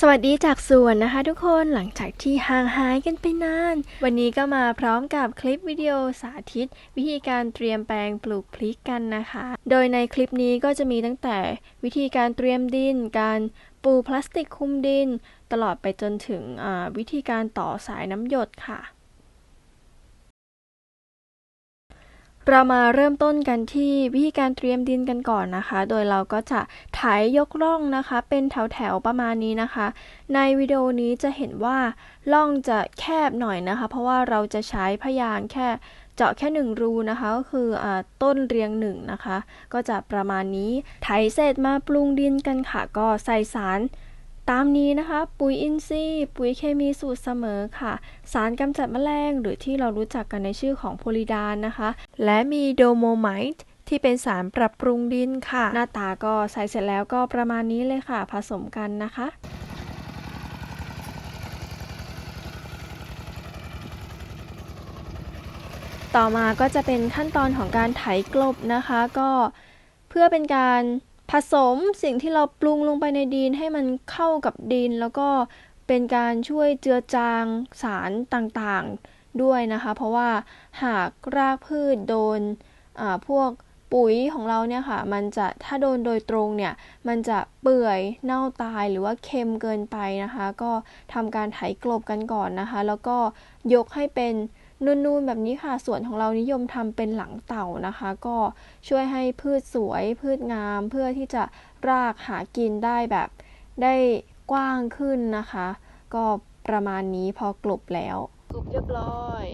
สวัสดีจากสวนนะคะทุกคนหลังจากที่ห่างหายกันไปนาน วันนี้ก็มาพร้อมกับคลิปวิดีโอสาธิต วิธีการเตรียมแปลงปลูกพริกกันนะคะ โดยในคลิปนี้ก็จะมีตั้งแต่วิธีการเตรียมดิน การปูพลาสติกคุมดิน ตลอดไปจนถึงวิธีการต่อสายน้ำหยดค่ะ เรามาเริ่มต้นกันที่วิธีการเตรียมดินกันก่อนนะคะ โดยเราก็จะไถยกร่องนะคะ เป็นแถวๆประมาณนี้นะคะ ในวิดีโอนี้จะเห็นว่าร่องจะแคบหน่อยนะคะ เพราะว่าเราจะใช้พยางแค่เจาะแค่หนึ่งรูนะคะก็คืออต้นเรียงหนึ่งนะคะ ก็จะประมาณนี้ไถเสร็จมาปรุงดินกันค่ะ ก็ใส่สาร ตามนี้นะคะ ปุ๋ยอินทรีย์ปุ๋ยเคมีสูตรเสมอค่ะ สารกำจัดแมลงหรือที่เรารู้จักกันในชื่อของโพลิดานนะคะ และมีโดโมไมต์ที่เป็นสารปรับปรุงดินค่ะ หน้าตาก็ใส่เสร็จแล้วก็ประมาณนี้เลยค่ะ ผสมกันนะคะต่อมาก็จะเป็นขั้นตอนของการไถกลบนะคะ ก็เพื่อเป็นการ ผสมสิ่งที่เราปรุงลงไปในดินให้มันเข้ากับดิน แล้วก็เป็นการช่วยเจือจางสารต่างๆด้วยนะคะ เพราะว่าหากรากพืชโดนพวกปุ๋ยของเราเนี่ยค่ะ มันจะถ้าโดนโดยตรงเนี่ย มันจะเปื่อยเน่าตายหรือว่าเค็มเกินไปนะคะ ก็ทำการไถกลบกันก่อนนะคะ แล้วก็ยกให้เป็น นูนๆแบบนี้ค่ะส่วนของเรานิยมทำเป็นหลังเต่านะคะ ก็ช่วยให้พืชสวยพืชงาม เพื่อที่จะรากหากินได้แบบได้กว้างขึ้นนะคะ ก็ประมาณนี้พอกลบแล้วกลบเรียบร้อย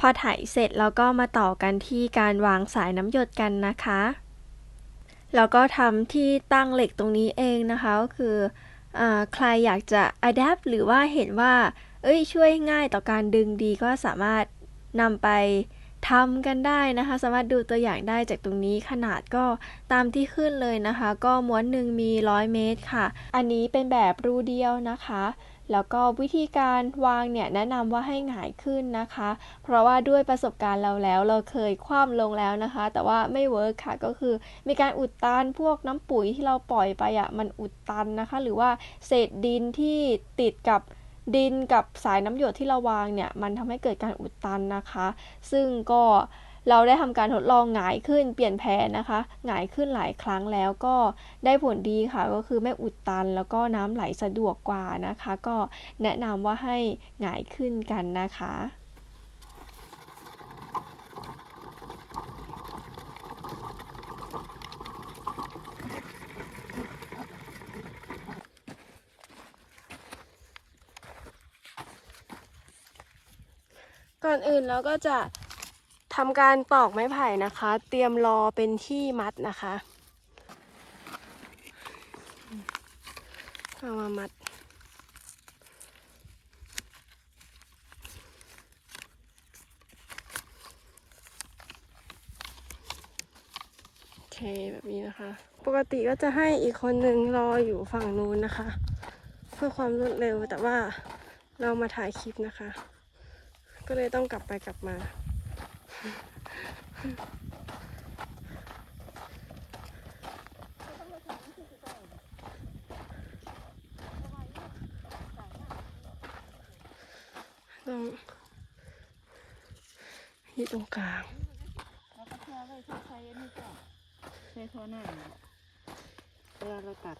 พอไถเสร็จแล้วก็มาต่อกันที่การวางสายน้ำหยดกันนะคะ แล้วก็ทำที่ตั้งเหล็กตรงนี้เองนะคะก็คืออใครอยากจะ adapt หรือว่าเห็นว่า เอ้ยช่วยง่ายต่อการดึงดีก็สามารถนำไป ทำกันได้นะคะ สามารถดูตัวอย่างได้จากตรงนี้ขนาดก็ตามที่ขึ้นเลยนะคะ ก็ม้วนหนึ่งมี 100 เมตรค่ะ อันนี้เป็นแบบรูเดียวนะคะ แล้วก็วิธีการวางเนี่ยแนะนำว่าให้หงายขึ้นนะคะ เพราะว่าด้วยประสบการณ์เราแล้ว เราเคยคว่ำลงแล้วนะคะ แต่ว่าไม่เวิร์คค่ะก็คือมีการอุดตันพวกน้ำปุ๋ยที่เราปล่อยไปอะมันอุดตันนะคะ หรือว่าเศษดินที่ติดกับ ดินกับสายน้ำหยดที่เราวางเนี่ยมันทำให้เกิดการอุดตันนะคะ ซึ่งก็เราได้ทำการทดลองหงายขึ้นเปลี่ยนแผนนะคะหงายขึ้นหลายครั้งแล้วก็ได้ผลดีค่ะ ก็คือไม่อุดตันแล้วก็น้ำไหลสะดวกกว่านะคะ ก็แนะนำว่าให้หงายขึ้นกันนะคะ ก่อนอื่นเราก็จะทำการปอกไม้ไผ่นะคะ เตรียมรอเป็นที่มัดนะคะเอามามัดโอเคแบบนี้นะคะ ปกติก็จะให้อีกคนหนึ่งรออยู่ฝั่งนู้นนะคะ เพื่อความรวดเร็วแต่ว่าเรามาถ่ายคลิปนะคะ ก็เลยต้องกลับไปกลับมา ต้องอยู่ตรงกลางแล้วก็เชื่อเลยที่ใช้อันนี้ก็ใช้โทนหน้าเวลาเราตัด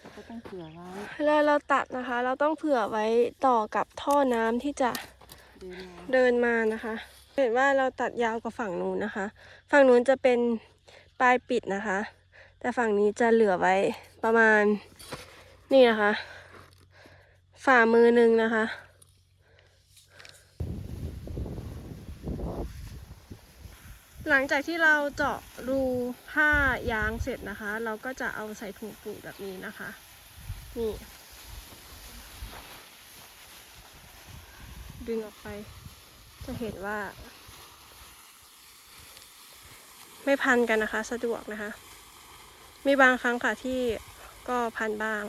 เราก็ต้องเผื่อไว้ เวลาเราตัดนะคะ เราต้องเผื่อไว้ต่อกับท่อน้ำที่จะ เดินมานมานะคะ เห็นว่าเราตัดยาวกว่าฝั่งนู้นนะคะ ฝั่งนู้นจะเป็นปลายปิดนะคะ แต่ฝั่งนี้จะเหลือไว้ประมาณนี่นะคะ ฝ่ามือหนึ่งนะคะหลังจากที่เราเจาะรูผ้ายางเสร็จนะคะ เราก็จะเอาใส่ถุงปุ๋ยแบบนี้นะคะ นี่ ดึงออกไป จะเห็นว่า ไม่พันกันนะคะ สะดวกนะคะ มีบางครั้งค่ะที่ก็พันบ้าง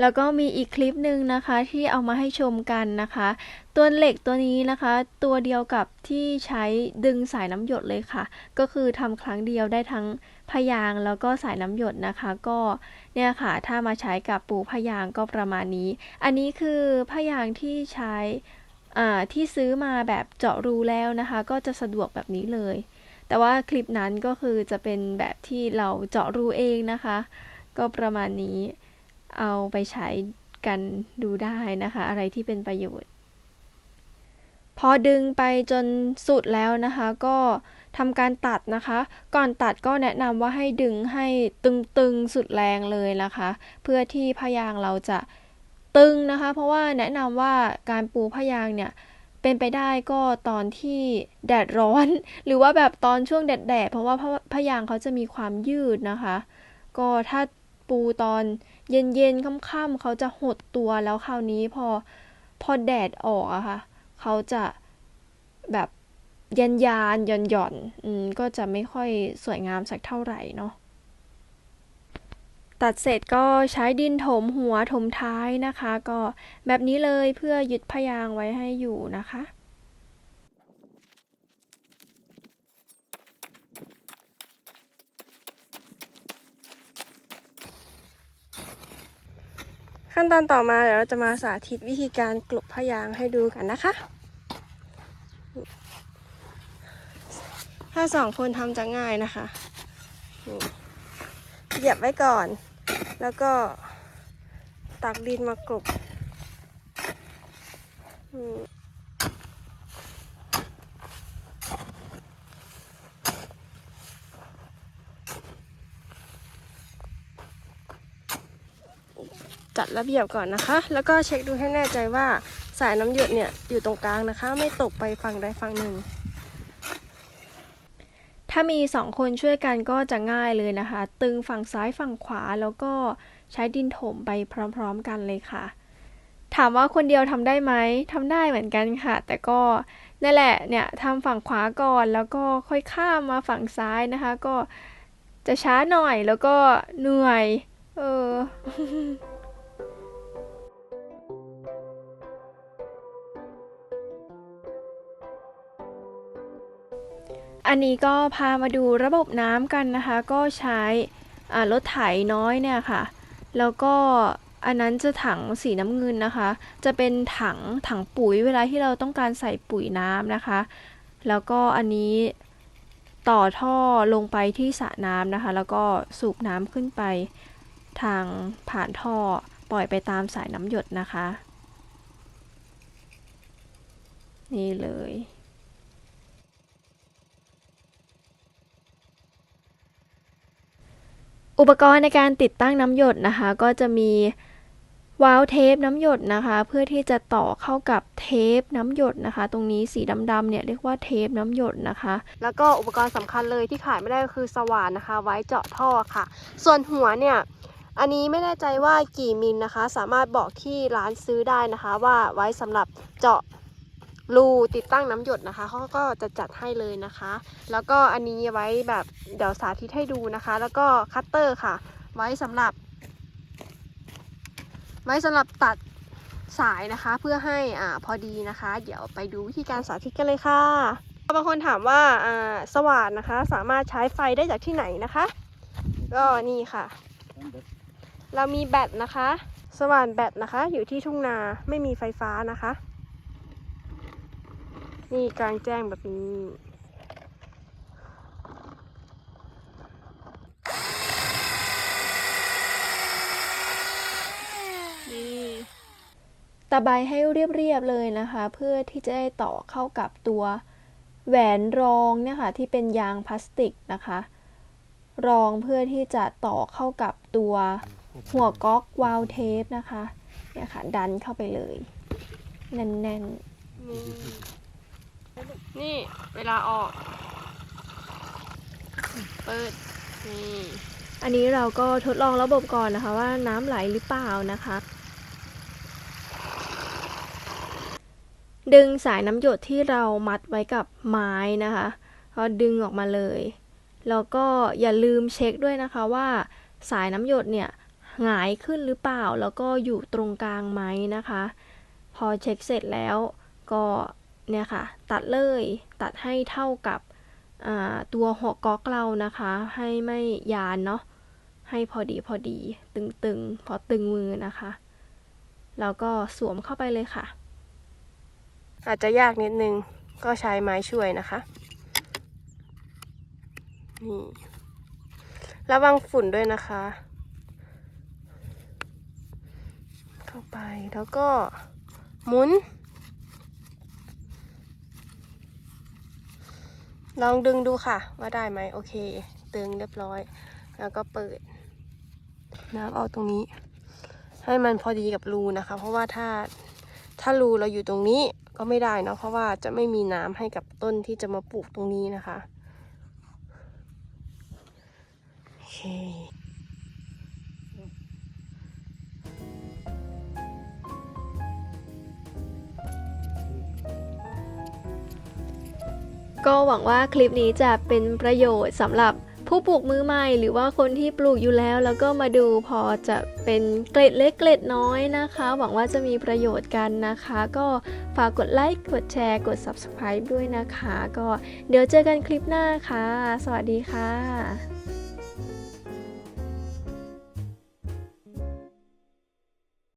แล้วก็มีอีกคลิปหนึ่งนะคะที่เอามาให้ชมกันนะคะ ตัวเหล็กตัวนี้นะคะ ตัวเดียวกับที่ใช้ดึงสายน้ำหยดเลยค่ะ ก็คือทำครั้งเดียวได้ทั้งพยางแล้วก็สายน้ำหยดนะคะ ก็เนี่ยค่ะ ถ้ามาใช้กับปูพยางก็ประมาณนี้ อันนี้คือพยางที่ใช้ ที่ซื้อมาแบบเจาะรูแล้วนะคะ ก็จะสะดวกแบบนี้เลย แต่ว่าคลิปนั้นก็คือจะเป็นแบบที่เราเจาะรูเองนะคะ ก็ประมาณนี้เอาไปใช้กันดูได้นะคะ อะไรที่เป็นประโยชน์ พอดึงไปจนสุดแล้วนะคะ ก็ทำการตัดนะคะ ก่อนตัดก็แนะนำว่าให้ดึงให้ตึงๆสุดแรงเลยนะคะ เพื่อที่พยางเราจะ ตึงนะคะ เพราะว่าแนะนำว่าการปูพยางเนี่ยเป็นไปได้ก็ตอนที่แดดร้อน หรือว่าแบบตอนช่วงแดดๆเพราะว่าพพยางเขาจะมีความยืดนะคะ ก็ถ้าปูตอนเย็นๆค่ำๆเขาจะหดตัวแล้วคราวนี้พอพอแดดออกอะค่ะเขาจะแบบยันยานหย่อนหย่อนๆอืมก็จะไม่ค่อยสวยงามสักเท่าไหร่เนาะ ตัดเสร็จก็ใช้ดินถมหัวถมท้ายนะคะ ก็แบบนี้เลยเพื่อยึดพยางไว้ให้อยู่นะคะขั้นตอนต่อมาเดี๋ยวเราจะมาสาธิตวิธีการกลบพยางให้ดูกันนะคะ ถ้าสองคนทำจะง่ายนะคะเหยียบไว้ก่อน แล้วก็ตักดินมากลบจัดระเบียบก่อนนะคะ แล้วก็เช็คดูให้แน่ใจว่าสายน้ำหยดเนี่ยอยู่ตรงกลางนะคะ ไม่ตกไปฝั่งใดฝั่งหนึ่ง ถ้ามีสองคนช่วยกันก็จะง่ายเลยนะคะ ตึงฝั่งซ้ายฝั่งขวาแล้วก็ใช้ดินถมไปพร้อมๆกันเลยค่ะ ถามว่าคนเดียวทำได้ไหมทำได้เหมือนกันค่ะ แต่ก็นั่นแหละเนี่ยทำฝั่งขวาก่อนแล้วก็ค่อยข้ามมาฝั่งซ้ายนะคะ ก็จะช้าหน่อยแล้วก็เหนื่อย เออ อันนี้ก็พามาดูระบบน้ำกันนะคะ ก็ใช้รถไถน้อยเนี่ยค่ะ แล้วก็อันนั้นจะถังสีน้ำเงินนะคะ จะเป็นถังถังปุ๋ยเวลาที่เราต้องการใส่ปุ๋ยน้ำนะคะ แล้วก็อันนี้ต่อท่อลงไปที่สระน้ำนะคะ แล้วก็สูบน้ำขึ้นไป ทางผ่านท่อปล่อยไปตามสายน้ำหยดนะคะ นี่เลย อุปกรณ์ในการติดตั้งน้ำหยดนะคะ ก็จะมีวาล์วเทปน้ำหยดนะคะ เพื่อที่จะต่อเข้ากับเทปน้ำหยดนะคะ ตรงนี้สีดำๆเนี่ยเรียกว่าเทปน้ำหยดนะคะ แล้วก็อุปกรณ์สำคัญเลยที่ขาดไม่ได้ก็คือสว่านนะคะ ไว้เจาะท่อค่ะ ส่วนหัวเนี่ยอันนี้ไม่แน่ใจว่ากี่มิลนะคะ สามารถบอกที่ร้านซื้อได้นะคะ ว่าไว้สำหรับเจาะ รูติดตั้งน้ำหยดนะคะเขาก็จะจัดให้เลยนะคะ แล้วก็อันนี้ไว้แบบเดี๋ยวสาธิตให้ดูนะคะ แล้วก็คัตเตอร์ค่ะ ไว้สำหรับ ไว้สำหรับตัดสายนะคะเพื่อให้อ่าพอดีนะคะ เดี๋ยวไปดูวิธีการสาธิตกันเลยค่ะบางคนถามว่าอ่าสว่านนะคะ สามารถใช้ไฟได้จากที่ไหนนะคะ ก็นี่ค่ะ เรามีแบตนะคะ สว่านแบตนะคะ อยู่ที่ทุ่งนาไม่มีไฟฟ้านะคะ นี่กลางแจ้งแบบนี้นี่ตะไบให้เรียบๆเลยนะคะ เพื่อที่จะได้ต่อเข้ากับตัวแหวนรองเนี่ยค่ะที่เป็นยางพลาสติกนะคะ รองเพื่อที่จะต่อเข้ากับตัวหัวก๊อกวาล์วเทปนะคะเนี่ยค่ะดันเข้าไปเลย แน่นนี่ นี่เวลาออก เปิด นี่ อันนี้เราก็ทดลองระบบก่อนนะคะว่าน้ำไหลหรือเปล่านะคะ ดึงสายน้ำหยดที่เรามัดไว้กับไม้นะคะก็ดึงออกมาเลย แล้วก็อย่าลืมเช็คด้วยนะคะว่าสายน้ำหยดเนี่ยหงายขึ้นหรือเปล่า แล้วก็อยู่ตรงกลางไหมนะคะ พอเช็คเสร็จแล้วก็ เนี่ยค่ะ ตัดเลย ตัดให้เท่ากับตัวหัวก๊อกเรานะคะ ให้ไม่ยานเนาะ ให้พอดีพอดี ตึงๆ พอตึงมือนะคะ แล้วก็สวมเข้าไปเลยค่ะ อาจจะยากนิดนึง ก็ใช้ไม้ช่วยนะคะ นี่ ระวังฝุ่นด้วยนะคะ เข้าไป แล้วก็หมุน ลองดึงดูค่ะ ว่าได้ไหมโอเค ตึงเรียบร้อย แล้วก็เปิด น้ำเอาตรงนี้ ให้มันพอดีกับรูนะคะ เพราะว่าถ้าถ้ารูเราอยู่ตรงนี้ก็ไม่ได้เนาะเพราะว่าจะไม่มีน้ำให้กับต้นที่จะมาปลูกตรงนี้นะคะโอเค ก็หวังว่าคลิปนี้จะเป็นประโยชน์สำหรับผู้ปลูกมือใหม่ หรือว่าคนที่ปลูกอยู่แล้ว แล้วก็มาดูพอจะเป็นเกล็ดเล็กเกล็ดน้อยนะคะ หวังว่าจะมีประโยชน์กันนะคะ ก็ฝากกดไลค์กดแชร์ กด subscribe ด้วยนะคะ ก็เดี๋ยวเจอกันคลิปหน้าค่ะ สวัสดีค่ะ